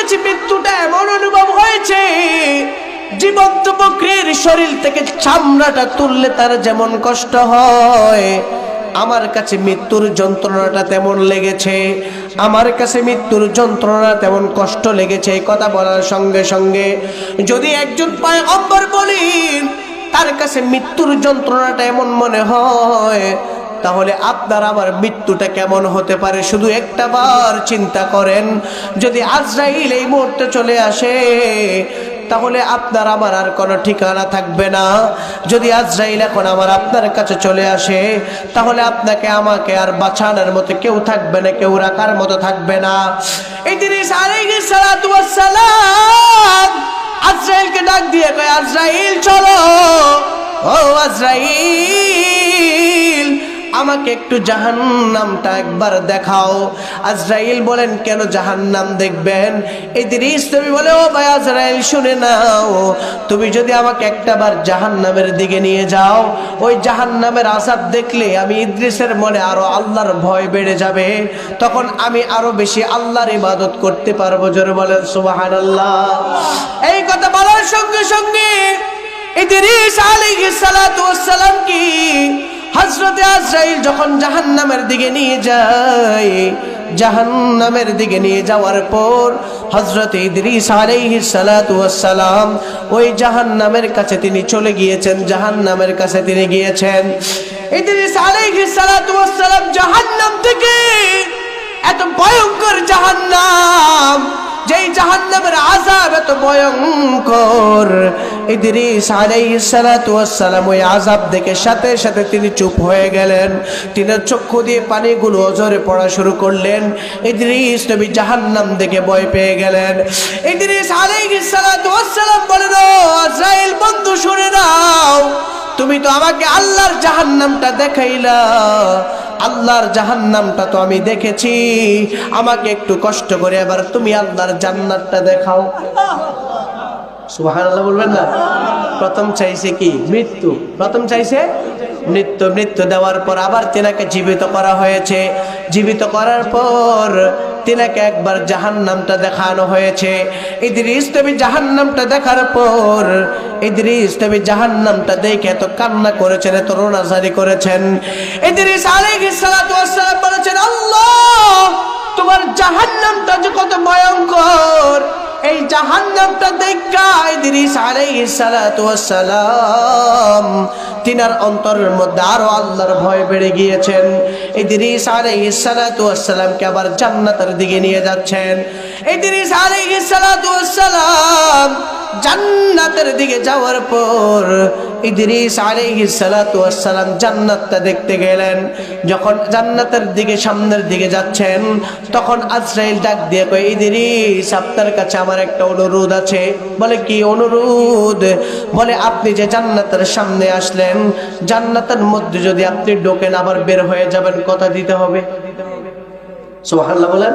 কাছে মৃত্যুটা এমন অনুভব হয়েছে, জীবন্ত বকরির শরীর থেকে চামড়াটা তুললে তার যেমন কষ্ট হয়। আমার কাছে মৃত্যুর যন্ত্রণাটা তেমন লেগেছে, আমার কাছে মৃত্যুর যন্ত্রণা তেমন কষ্ট লেগেছে, এই কথা বলার সঙ্গে সঙ্গে যদি একজন পায় অম্বর বলেন, তার কাছে মৃত্যুর যন্ত্রণাটা এমন মনে হয় তাহলে আপনার আমার মৃত্যুটা কেমন হতে পারে? শুধু একটা বার চিন্তা করেন। যদি আজরাইল এই মুহূর্তে চলে আসে, তাহলে আপনার আমার আর কোনো ঠিকানা থাকবে না। যদি আজরাইল এখন আমার আপনার কাছে চলে আসে, তাহলে আপনাকে আমাকে আর বাঁচানোর মতো কেউ থাকবে না, কেউ রাখার মতো থাকবে না। ওয়াস সালাম আজরাইলকে ডাক দিয়ে কয়, আজরাইল, চলো। ও আজরাইল! আমাকে একটু জাহান্নামটা একবার দেখাও। আজরাইল বলেন, কেন জাহান্নাম দেখবেন? ইদ্রিস তুমি বলে, ও ভাই আজরাইল, শুনে নাও। তুমি যদি আমাকে একটাবার জাহান্নামের দিকে নিয়ে যাও, ওই জাহান্নামের আসাদ দেখলে আমি ইদ্রিসের মনে আরও আল্লাহর ভয় বেড়ে যাবে। তখন আমি আরও বেশি আল্লাহর ইবাদত করতে পারব। জোরে বলেন, সুবহানাল্লাহ। এই কথা বলার সঙ্গে সঙ্গে ইদ্রিস ওয়াস সালাম কি হজরতে আজরাইল যখন জাহান্নামের দিকে নিয়ে যায়, জাহান্নামের দিকে নিয়ে যাওয়ার পর হজরত ইদ্রিস সালাম ওই জাহান্নামের কাছে তিনি চলে গিয়েছেন, জাহান্নামের কাছে তিনি গিয়েছেন। ইদ্রিস সালাম জাহান্নাম থেকে এত ভয়ঙ্কর জাহান্নাম, যেই জাহান্নামের আযাব এত ভয়ঙ্কর ইদ্রিস আলাইহিস সালাতু ওয়াস সালাম ওই আযাব দেখে সাথে সাথে তিনি চুপ হয়ে গেলেন। তিনি চক্ষু দিয়ে পানিগুলো অজরে পড়া শুরু করলেন। ইদ্রিস নবী জাহান্নাম দেখে ভয় পেয়ে গেলেন। ইদ্রিস আলাইহিস সালাতু ওয়াস সালাম বলেন আজরাইল, বন্ধু, শুনে নাও। তুমি তো আমাকে আল্লাহর জাহান্নামটা দেখাইলা। আল্লাহর জাহান্নামটা তো আমি দেখেছি। আমাকে একটু কষ্ট করে এবার তুমি আল্লাহর জান্নাতটা দেখাও। সুবহানাল্লাহ বলবেন না? প্রথম চাইছে কি? মৃত্যু। প্রথম চাইছে মৃত্যু। মৃত্যু দেওয়ার পর আবার তেনাকে জীবিত করা হয়েছে। জীবিত করার পর তিনাকে একবার জাহান্নামটা দেখানো হয়েছে। ইদ্রিস তুমি জাহান্নামটা দেখার পর ইদ্রিস তুমি জাহান্নামটা দেখে এত কান্না করেছেন, এত রোনাজারি করেছেন। ইদ্রিস আলাইহিস সালাতু ওয়াস বলেছেন, আল্লাহ, তোমার জাহান্নামটা যে কত ভয়ঙ্কর! এই জাহান্নামটা দেখা ইদ্রিস আলাইহিস সালাতু সালাম তিনার অন্তরের মধ্যে আরও আল্লাহর ভয় বেড়ে গিয়েছেন। ইদ্রিস আলাইহিস সালাতু সালামকে আবার জান্নাতের দিকে নিয়ে যাচ্ছেন। ইদ্রিস আলাইহিস সালাতু সালাম জান্নাতের দিকে যাওয়ার পর ইদ্রিস সালাম জান্নাতটা দেখতে গেলেন। যখন জান্নাতের দিকে সামনের দিকে যাচ্ছেন, তখন আজরাইল ডাক দিয়ে কয়, ইদ্রিস, আপনার কাছে আমার একটা অনুরোধ আছে। বলে, কি অনুরোধ? বলে, আপনি যে জান্নাতের সামনে আসলেন, জান্নাতের মধ্যে যদি আপনি ঢোকেন, আবার বের হয়ে যাবেন, কথা দিতে হবে। সুবহানাল্লাহ বলেন।